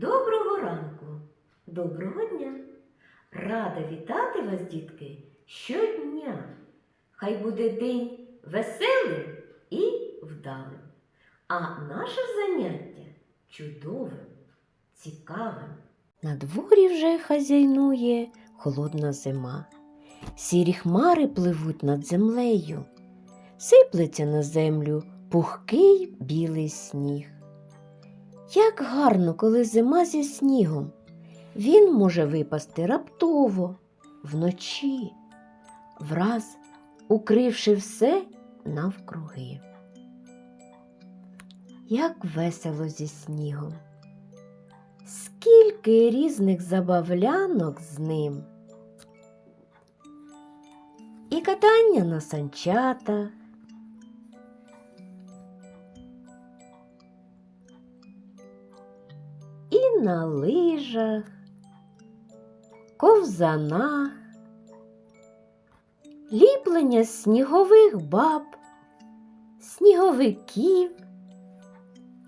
Доброго ранку, доброго дня. Рада вітати вас, дітки, щодня. Хай буде день веселим і вдалим, а наше заняття чудовим, цікавим. На дворі вже хазяйнує холодна зима. Сірі хмари пливуть над землею, сиплеться на землю пухкий білий сніг. Як гарно, коли зима зі снігом. Він може випасти раптово, вночі, враз укривши все навкруги. Як весело зі снігом. Скільки різних забавлянок з ним. І катання на санчатах, на лижах, ковзанах, ліплення снігових баб, сніговиків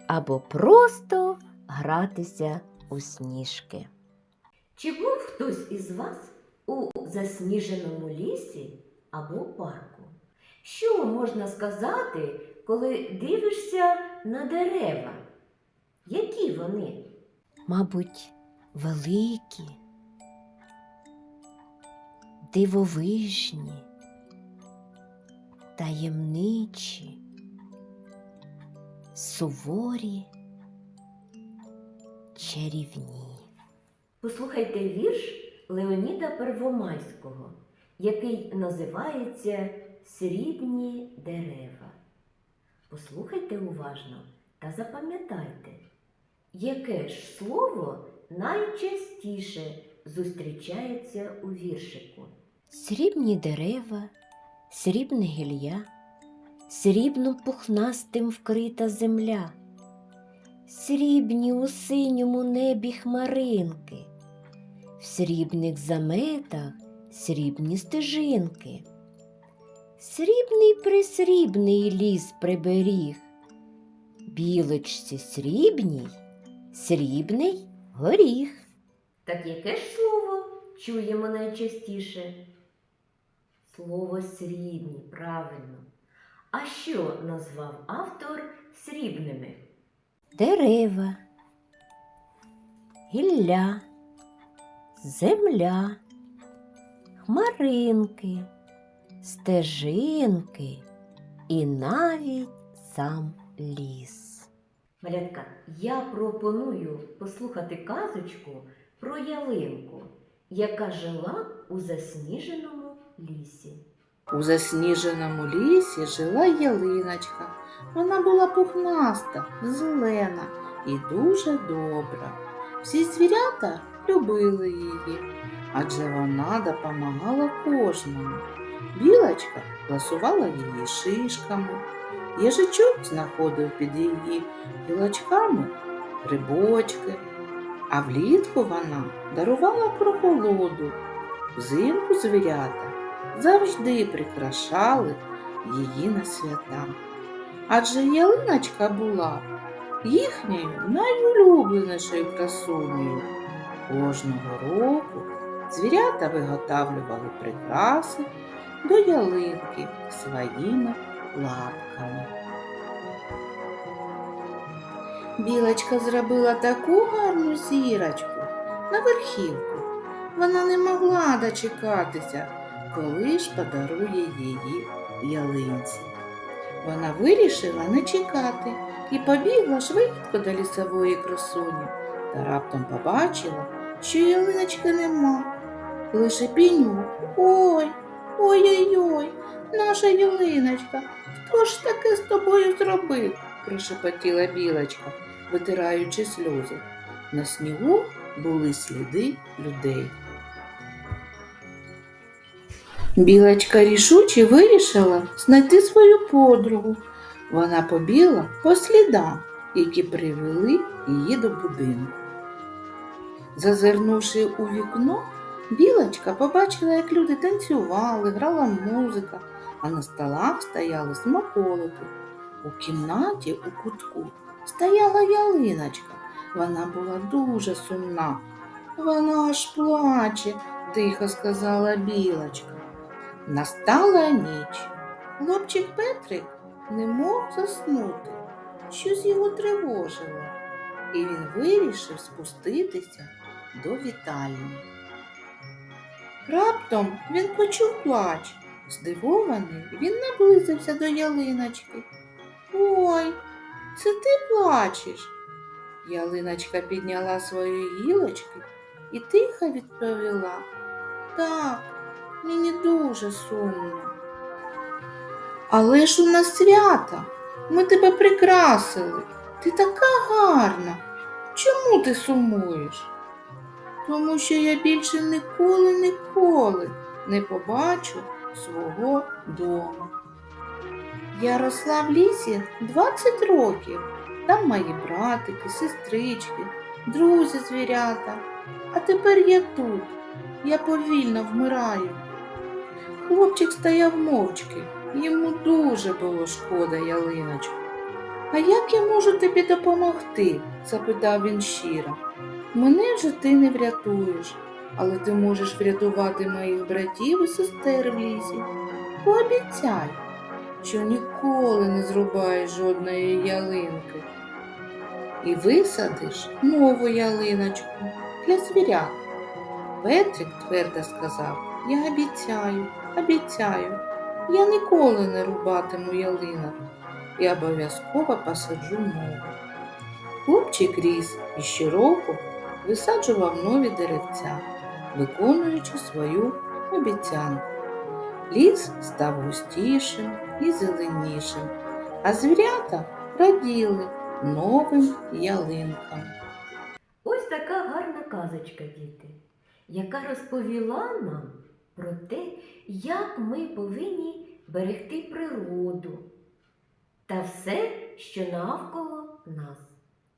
або просто гратися у сніжки. Чи був хтось із вас у засніженому лісі або парку? Що можна сказати, коли дивишся на дерева? Які вони? Мабуть, великі, дивовижні, таємничі, суворі, чарівні. Послухайте вірш Леоніда Первомайського, який називається Срібні дерева. Послухайте уважно та запам'ятайте, яке ж слово найчастіше зустрічається у віршику? Срібні дерева, срібне гілля, срібно пухнастим вкрита земля, срібні у синьому небі хмаринки, в срібних заметах срібні стежинки. Срібний присрібний ліс приберіг, білочці срібній, срібний горіх. Так яке ж слово чуємо найчастіше? Слово срібні, правильно. А що назвав автор срібними? Дерева, гілля, земля, хмаринки, стежинки і навіть сам ліс. Малятка, я пропоную послухати казочку про ялинку, яка жила у засніженому лісі. У засніженому лісі жила ялиночка. Вона була пухнаста, зелена і дуже добра. Всі звірята любили її, адже вона допомагала кожному. Білочка ласувала її шишками, їжачок знаходив під її гілочками грибочки, а влітку вона дарувала прохолоду. Взимку звірята завжди прикрашали її на свята. Адже ялиночка була їхньою найулюбленішою красунею. Кожного року звірята виготовлювали прикраси до ялинки своїми лапками. Білочка зробила таку гарну зірочку на верхівку. Вона не могла дочекатися, коли ж подарує її ялинці. Вона вирішила не чекати і побігла швидко до лісової красуні та раптом побачила, що ялиночки нема. Лише піню. Ой, ой-ой-ой, наша ялиночка, хто ж таке з тобою зробив? прошепотіла білочка, витираючи сльози. На снігу були сліди людей. Білочка рішуче вирішила знайти свою подругу. Вона побігла по слідам, які привели її до будинку. Зазирнувши у вікно, білочка побачила, як люди танцювали, грала музика, а на столах стояли смаколики. У кімнаті у кутку стояла ялиночка, Вона була дуже сумна. Вона аж плаче, тихо сказала білочка. Настала ніч. Хлопчик Петрик не мог заснути. Щось його тривожило, і він вирішив спуститися до вітальні. Раптом він почув плач. Здивований, він наблизився до ялиночки. Ой, це ти плачеш? Ялиночка підняла свої гілочки і тихо відповіла. Так, мені дуже сумно. Але ж у нас свято, ми тебе прикрасили. Ти така гарна. Чому ти сумуєш? Тому що я більше ніколи, ніколи не побачу свого дому. Я росла в лісі 20 років. Там мої братики, сестрички, друзі звірята. А тепер я тут. Я повільно вмираю. Хлопчик стояв мовчки, йому дуже було шкода ялиночку. А як я можу тобі допомогти? запитав він щиро. Мене вже ти не врятуєш, але ти можеш врятувати моїх братів і сестер в лісі. Пообіцяй, що ніколи не зрубаєш жодної ялинки. І висадиш нову ялиночку для звірят. Петрик твердо сказав, я обіцяю, обіцяю, я ніколи не рубатиму ялинок і обов'язково посаджу нову. Хлопчик ріс і щороку висаджував нові деревця, виконуючи свою обіцянку. Ліс став густішим і зеленішим, а звірята раділи новим ялинкам. Ось така гарна казочка, діти, яка розповіла нам про те, як ми повинні берегти природу та все, що навколо нас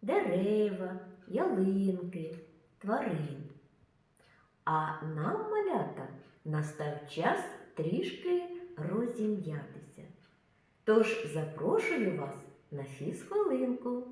дерева, ялинки, тварин. А нам, малята, настав час трішки розім'ятися. Тож запрошую вас на фізхвилинку.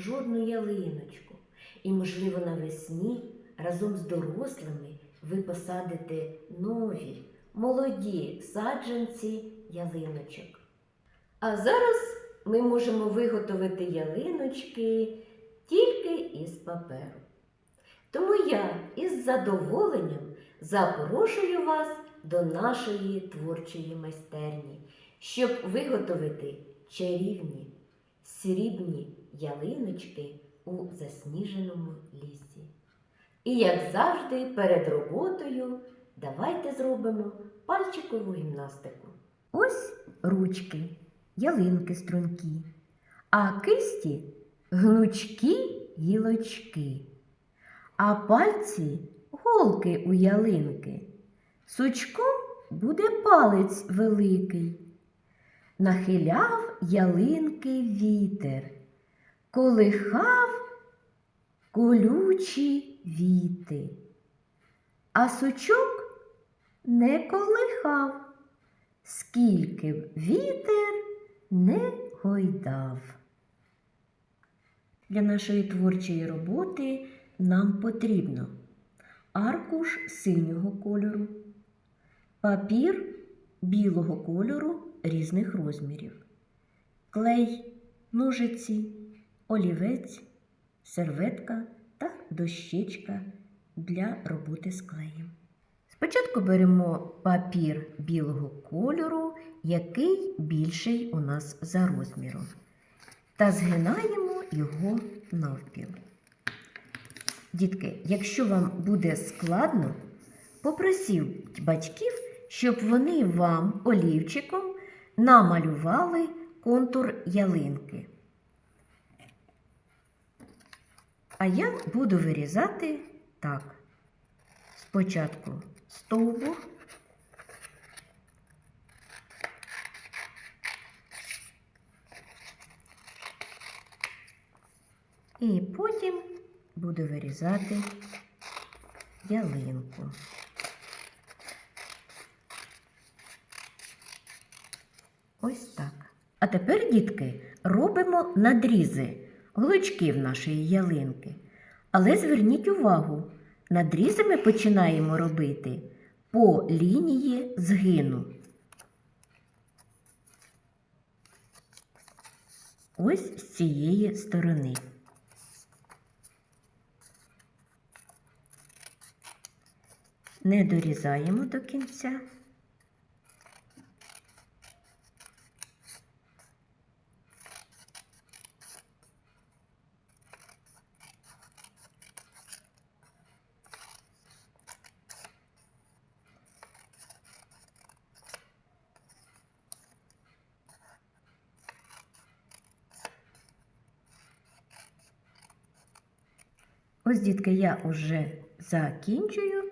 Жодну ялиночку. І, можливо, навесні разом з дорослими ви посадите нові, молоді саджанці ялиночок. А зараз ми можемо виготовити ялиночки тільки із паперу. Тому я із задоволенням запрошую вас до нашої творчої майстерні, щоб виготовити чарівні срібні ялиночки у засніженому лісі. І як завжди, перед роботою давайте зробимо пальчикову гімнастику. Ось ручки, ялинки стрункі, а кисті гнучкі гілочки, а пальці голки у ялинки. Сучком буде палець великий. Нахиляв ялинки вітер, колихав колючі віти, а сучок не колихав, скільки б вітер не гойдав. Для нашої творчої роботи нам потрібно аркуш синього кольору, папір білого кольору різних розмірів: клей, ножиці, олівець, серветка та дощечка для роботи з клеєм. Спочатку беремо папір білого кольору, який більший у нас за розміром, та згинаємо його навпіл. Дітки, якщо вам буде складно, попросіть батьків, щоб вони вам олівчиком намалювали контур ялинки. А я буду вирізати так. Спочатку стовбур, і потім буду вирізати ялинку. Ось так. А тепер, дітки, робимо надрізи голочків нашої ялинки. Але зверніть увагу, надрізи ми починаємо робити по лінії згину. Ось з цієї сторони. Не дорізаємо до кінця. Ось, дітки, я вже закінчую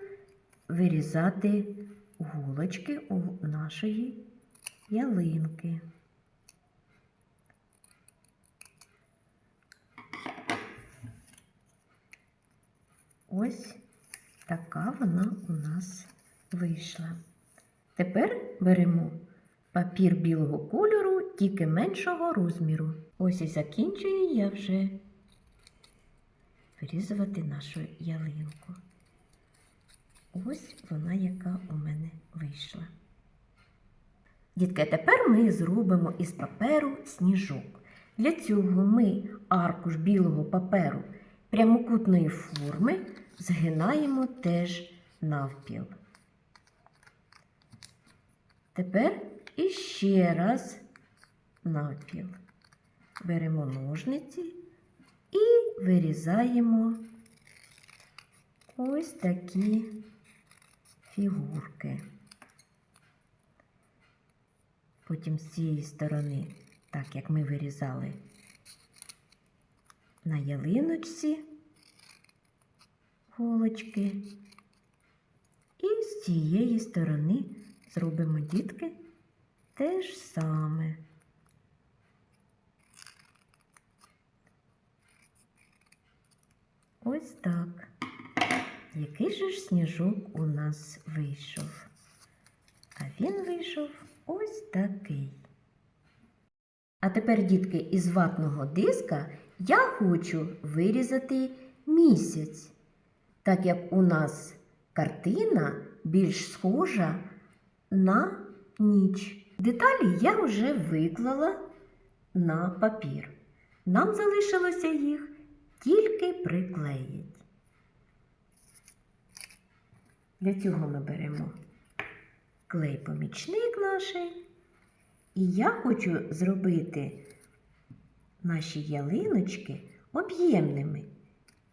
вирізати гулочки у нашої ялинки. Ось така вона у нас вийшла. Тепер беремо папір білого кольору, тільки меншого розміру. Ось і закінчую я вже вирізувати нашу ялинку. Ось вона, яка у мене вийшла. Дітки, тепер ми зробимо із паперу сніжок. Для цього ми аркуш білого паперу прямокутної форми згинаємо теж навпіл. Тепер іще раз навпіл. Беремо ножниці вирізаємо ось такі фігурки. Потім з цієї сторони, так як ми вирізали на ялиночці голочки. І з цієї сторони зробимо дітки те ж саме. Ось так. Який же ж сніжок у нас вийшов? А він вийшов ось такий. А тепер, дітки, із ватного диска я хочу вирізати місяць, так як у нас картина більш схожа на ніч. Деталі я вже виклала на папір. Нам залишилося їх тільки приклеїть. Для цього ми беремо клей-помічник наш. І я хочу зробити наші ялиночки об'ємними.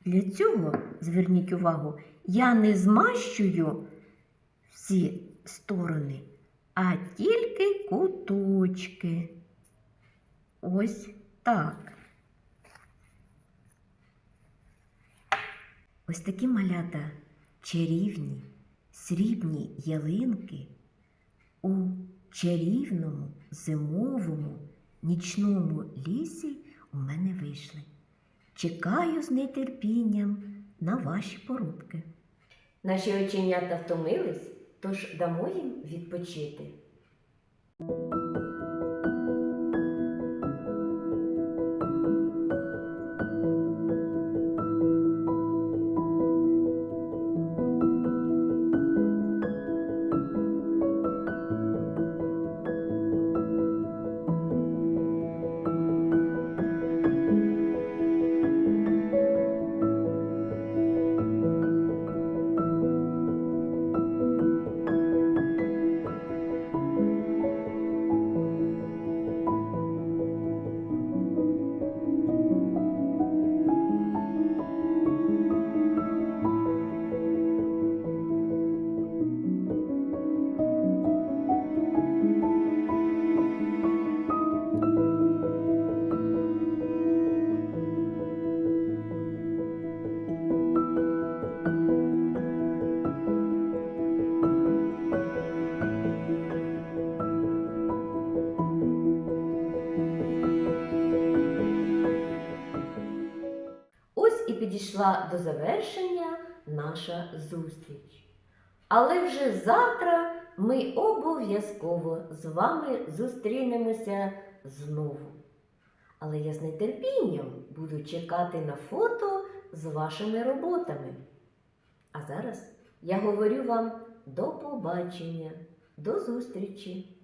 Для цього, зверніть увагу, я не змащую всі сторони, а тільки куточки. Ось так. Ось такі малята чарівні, срібні ялинки у чарівному зимовому нічному лісі у мене вийшли. Чекаю з нетерпінням на ваші порубки. Наші оченята втомились, тож дамо їм відпочити. Підійшла до завершення наша зустріч. Але вже завтра ми обов'язково з вами зустрінемося знову. Але я з нетерпінням буду чекати на фото з вашими роботами. А зараз я говорю вам до побачення, до зустрічі!